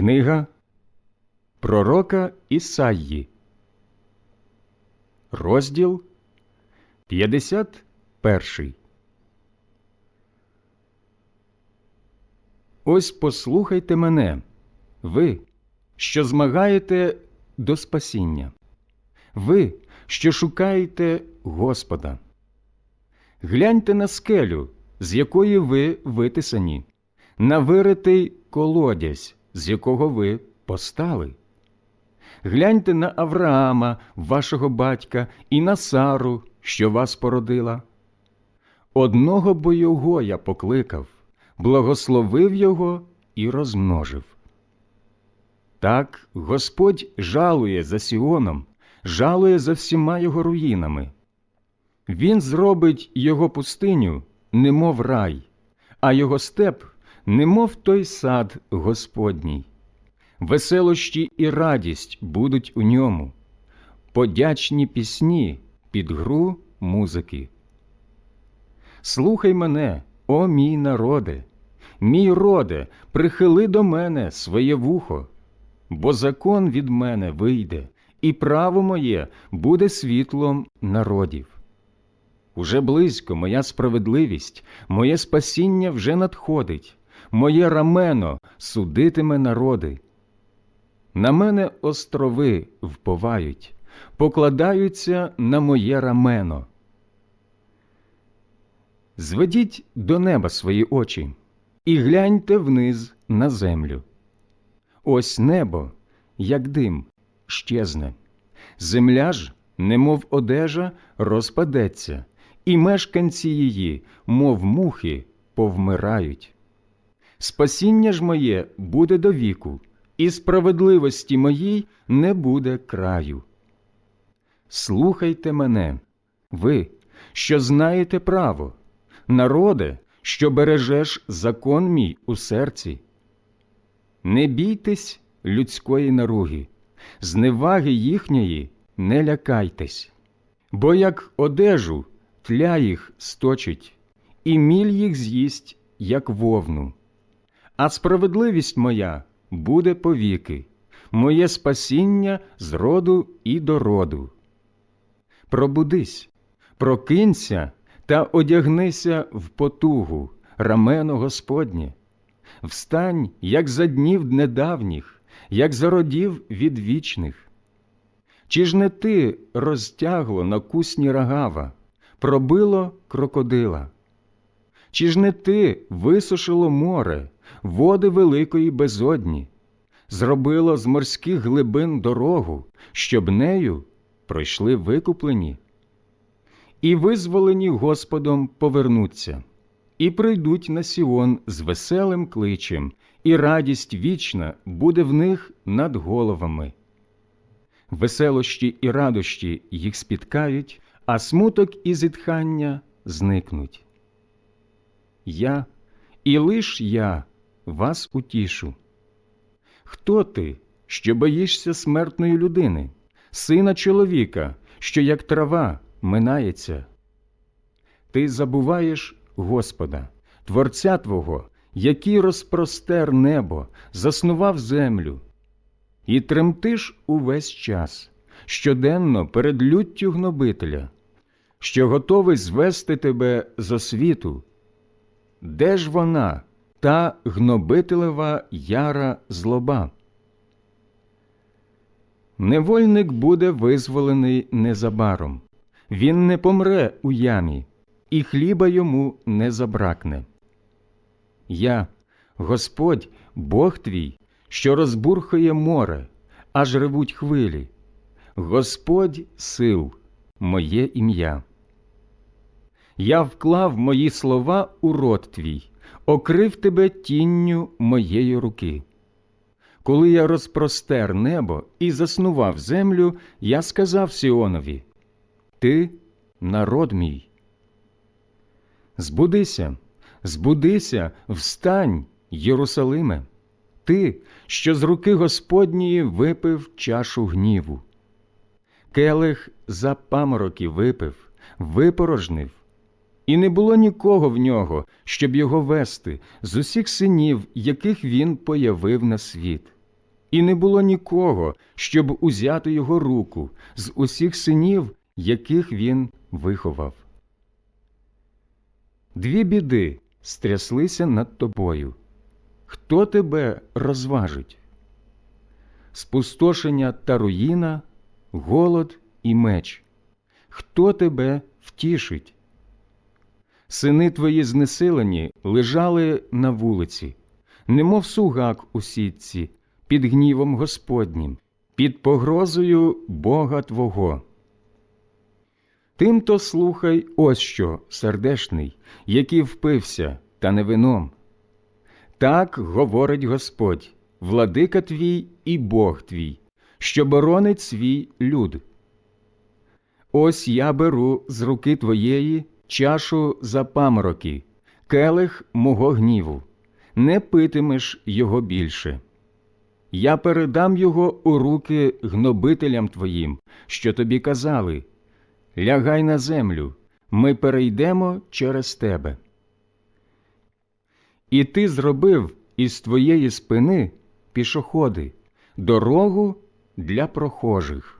Книга Пророка Ісаї, розділ 51. Ось послухайте мене, ви, що змагаєте до спасіння, ви, що шукаєте Господа. Гляньте на скелю, з якої ви витисані, на виритий колодязь, з якого ви постали. Гляньте на Авраама, вашого батька, і на Сару, що вас породила. Одного бо його я покликав, благословив його і розмножив. Так Господь жалує за Сіоном, жалує за всіма його руїнами. Він зробить його пустиню, немов рай, а його степ, немов той сад Господній. Веселощі і радість будуть у ньому, подячні пісні під гру музики. Слухай мене, о мій народе, мій роде, прихили до мене своє вухо, бо закон від мене вийде, і право моє буде світлом народів. Уже близько моя справедливість, моє спасіння вже надходить, моє рамено судитиме народи. На мене острови вповають, покладаються на моє рамено. Зведіть до неба свої очі і гляньте вниз на землю. Ось небо, як дим, щезне, земля ж, немов одежа, розпадеться, і мешканці її, мов мухи, повмирають. Спасіння ж моє буде до віку, і справедливості моїй не буде краю. Слухайте мене, ви, що знаєте право, народе, що бережеш закон мій у серці. Не бійтесь людської наруги, зневаги їхньої не лякайтесь, бо як одежу тля їх сточить, і міль їх з'їсть, як вовну. А справедливість моя буде повіки, моє спасіння з роду і до роду. Пробудись, прокинься та одягнися в потугу, рамено Господнє. Встань, як за днів недавніх, як за родів відвічних. Чи ж не ти розтягло на кусні рагава, пробило крокодила? Чи ж не ти висушило море, води великої безодні, зробило з морських глибин дорогу, щоб нею пройшли викуплені? І визволені Господом повернуться, і прийдуть на Сіон з веселим кличем, і радість вічна буде в них над головами. Веселощі і радощі їх спіткають, а смуток і зітхання зникнуть. Я, і лиш я вас утішу. Хто ти, що боїшся смертної людини, сина чоловіка, що як трава минається? Ти забуваєш Господа, Творця Твого, який розпростер небо, заснував землю, і тремтиш увесь час, щоденно перед люттю гнобителя, що готовий звести тебе з освіту. Де ж вона, та гнобителева яра злоба? Невольник буде визволений незабаром, він не помре у ямі, і хліба йому не забракне. Я, Господь, Бог твій, що розбурхує море, аж ревуть хвилі, Господь сил, моє ім'я. Я вклав мої слова у рот твій, окрив тебе тінню моєї руки. Коли я розпростер небо і заснував землю, я сказав Сіонові: Ти народ мій. Збудися, збудися, встань, Єрусалиме, ти, що з руки Господньої випив чашу гніву. Келих за памороки випив, випорожнив, і не було нікого в нього, щоб його вести з усіх синів, яких він появив на світ. і не було нікого, щоб узяти його руку з усіх синів, яких він виховав. Дві біди стряслися над тобою. Хто тебе розважить? Спустошення та руїна, голод і меч. Хто тебе втішить? Сини твої знесилені лежали на вулиці, немов сугак у сітці, під гнівом Господнім, під погрозою Бога Твого. Тимто слухай ось що, сердешний, який впився, та не вином. Так говорить Господь, владика твій і Бог твій, що боронить свій люд. Ось я беру з руки твоєї чашу за памороки, келих мого гніву, не питимеш його більше. Я передам його у руки гнобителям твоїм, що тобі казали Лягай на землю, ми перейдемо через тебе. І ти зробив із твоєї спини пішоходи, дорогу для прохожих.